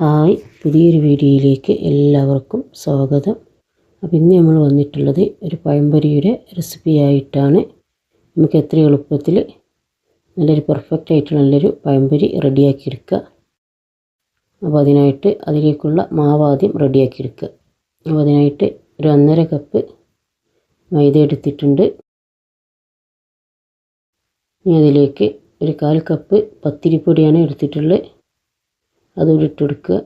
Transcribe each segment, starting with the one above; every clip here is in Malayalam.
ഹായ് പുതിയൊരു വീഡിയോയിലേക്ക് എല്ലാവർക്കും സ്വാഗതം. അപ്പം ഇന്ന് നമ്മൾ വന്നിട്ടുള്ളത് ഒരു പഴംപൊരിയുടെ റെസിപ്പി ആയിട്ടാണ്. നമുക്ക് എത്ര എളുപ്പത്തിൽ നല്ലൊരു പെർഫെക്റ്റ് ആയിട്ട് നല്ലൊരു പഴംപൊരി റെഡിയാക്കി എടുക്കുക അപ്പോൾ അതിനായിട്ട് അതിലേക്കുള്ള മാവ് ആദ്യം റെഡിയാക്കി എടുക്കുക അപ്പോൾ അതിനായിട്ട് ഒരു ഒന്നര കപ്പ് മൈദ എടുത്തിട്ടുണ്ട്. ഇനി അതിലേക്ക് ഒരു കാൽ കപ്പ് പത്തിരിപ്പൊടിയാണ് എടുത്തിട്ടുള്ളത്. അതുകൂടി ഇട്ട് എടുക്കുക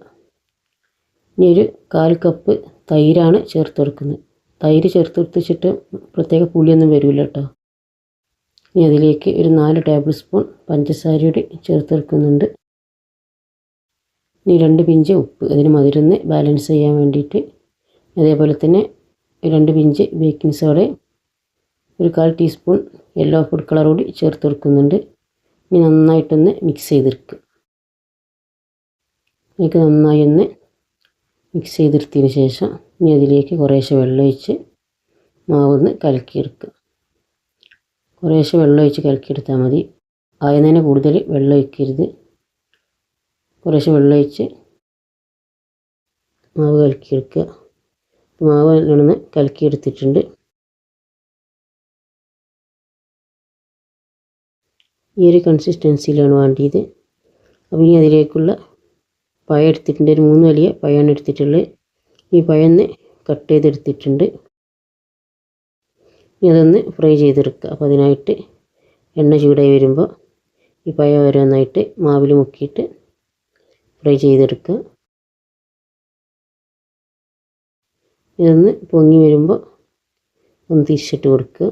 ഇനി ഒരു കാൽ കപ്പ് തൈരാണ് ചേർത്ത് കൊടുക്കുന്നത്. തൈര് ചേർത്ത് കൊടുത്തിട്ട് പ്രത്യേക പുളിയൊന്നും വരില്ല കേട്ടോ. ഇനി അതിലേക്ക് ഒരു നാല് ടേബിൾ സ്പൂൺ പഞ്ചസാരയുടെ ചേർത്ത് കൊടുക്കുന്നുണ്ട്. ഇനി രണ്ട് പിഞ്ച് ഉപ്പ് അതിന് മധുരന്ന് ബാലൻസ് ചെയ്യാൻ വേണ്ടിയിട്ട്. അതേപോലെ തന്നെ രണ്ട് പിഞ്ച് ബേക്കിംഗ് സോഡ ഒരു കാൽ ടീസ്പൂൺ യെല്ലോ ഫുഡ് കളർ കൂടി ചേർത്ത് കൊടുക്കുന്നുണ്ട്. ഇനി നന്നായിട്ടൊന്ന് മിക്സ് ചെയ്തെടുക്കുക. ഇതിലേക്ക് നന്നായി ഒന്ന് മിക്സ് ചെയ്തെടുത്തതിന് ശേഷം ഇനി അതിലേക്ക് കുറേശ്ശെ വെള്ളമൊഴിച്ച് മാവൊന്ന് കലക്കിയെടുക്കുക. കുറേശ്ശെ വെള്ളമൊഴിച്ച് കലക്കിയെടുത്താൽ മതി. ആയതിനെ കൂടുതൽ വെള്ളം ഒഴിക്കരുത്. കുറേശ്ശെ വെള്ളമൊഴിച്ച് മാവ് കലക്കിയെടുക്കുക. മാവ് നല്ലോണം കലക്കിയെടുത്തിട്ടുണ്ട്. ഈ ഒരു കൺസിസ്റ്റൻസിയിലാണ് വേണ്ടിയത്. അപ്പോൾ ഇനി അതിലേക്കുള്ള പഴം എടുത്തിട്ടുണ്ട്. ഒരു മൂന്ന് വലിയ പഴമാണ് എടുത്തിട്ടുള്ളത്. ഈ പഴന്ന് കട്ട് ചെയ്തെടുത്തിട്ടുണ്ട് ഇനി അതൊന്ന് ഫ്രൈ ചെയ്തെടുക്കുക. അപ്പോൾ അതിനായിട്ട് എണ്ണ ചൂടായി വരുമ്പോൾ ഈ പയ ഓരോന്നായിട്ട് മാവിൽ മുക്കിയിട്ട് ഫ്രൈ ചെയ്തെടുക്കുക. ഇതൊന്ന് പൊങ്ങി വരുമ്പോൾ ഒന്ന് തിരിച്ചിട്ട് കൊടുക്കുക.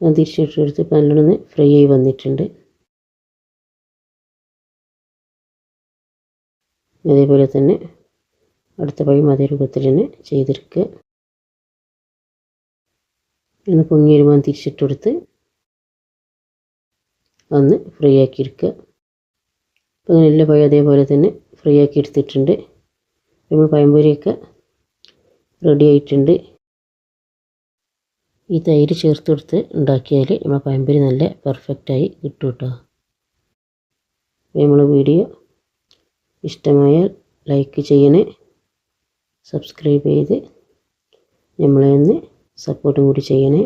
തിരിച്ചിട്ട് കൊടുത്ത് നല്ലോണം ഫ്രൈ ആയി വന്നിട്ടുണ്ട്. അതേപോലെ തന്നെ അടുത്ത പഴം അതേ രൂപത്തിൽ തന്നെ ചെയ്തെടുക്കുക ഒന്ന് പൊങ്ങി വരുമ്പോൾ തിരിച്ചിട്ട് കൊടുത്ത് ഒന്ന് ഫ്രൈ ആക്കി എടുക്കുക. അപ്പോൾ അങ്ങനെ എല്ലാ പഴം അതേപോലെ തന്നെ ഫ്രൈ ആക്കി എടുത്തിട്ടുണ്ട്. നമ്മൾ പഴംപൊരിയൊക്കെ റെഡി ആയിട്ടുണ്ട്. ഈ തൈര് ചേർത്ത് കൊടുത്ത് ഉണ്ടാക്കിയാൽ നമ്മളെ പഴംപൊരി നല്ല പെർഫെക്റ്റായി കിട്ടും കേട്ടോ നമ്മളെ വീഡിയോ ഇഷ്ടമായ ലൈക്ക് ചെയ്യണേ സബ്സ്ക്രൈബ് ചെയ്ത് നമ്മളെ ഒന്ന് സപ്പോർട്ടും കൂടി ചെയ്യണേ.